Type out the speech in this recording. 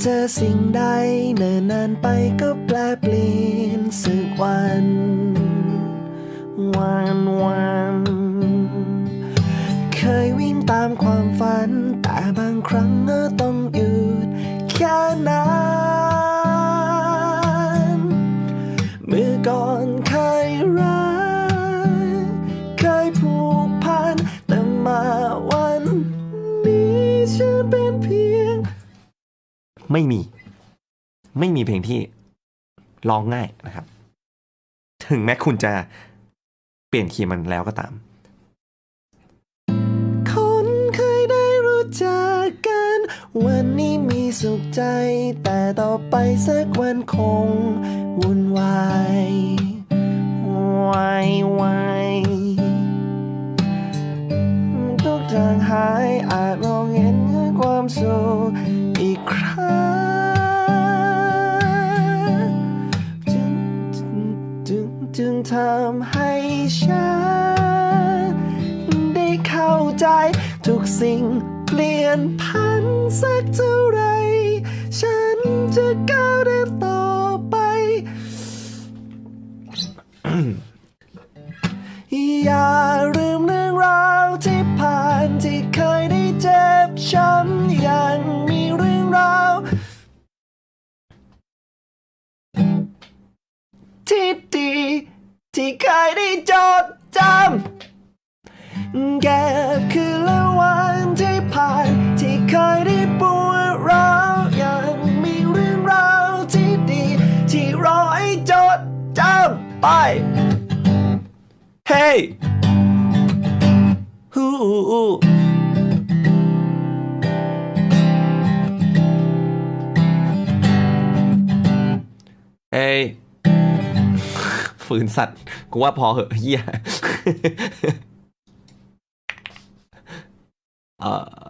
เจอสิ่งใดเนิ่นนานไปก็แปลเปลี่ยนสึกวัน วันวัน เคยวิ่งตามความฝัน แต่บางครั้งก็ต้องหยุดแค่นั้นเมื่อก่อนเคยรักเคยผูกพันแต่มาวันนี้ฉันเป็นเพียง ไม่มี ไม่มีเพลงที่ร้องง่ายนะครับ ถึงแม้คุณจะเปลี่ยนคีย์มันแล้วก็ตาม คนเคยได้รู้จักกัน วันนี้มีสุขใจ แต่ต่อไปสักวันคงวุ่นวายวายวายทุกทางหายอาจมองเห็นความ จึงทำให้ฉัน ได้เข้าใจทุกสิ่งเปลี่ยนพันสักเท่าไร ฉันจะก้าวเดินต่อไป อย่าลืมเรื่องราวที่ผ่านที่เคยได้เจ็บช้ำยังมีเรื่องราวที่ด ที่เคยได้จดจำเก็บคือละวันที่ผ่าน ที่เคยได้ปวดร้าวยังมีเรื่องราวที่ดี ที่รอให้จดจำไปเฮ้ยฮู้เอ้ ฝืนสัตว์ กูว่าพอเหอะเฮียเอ่อ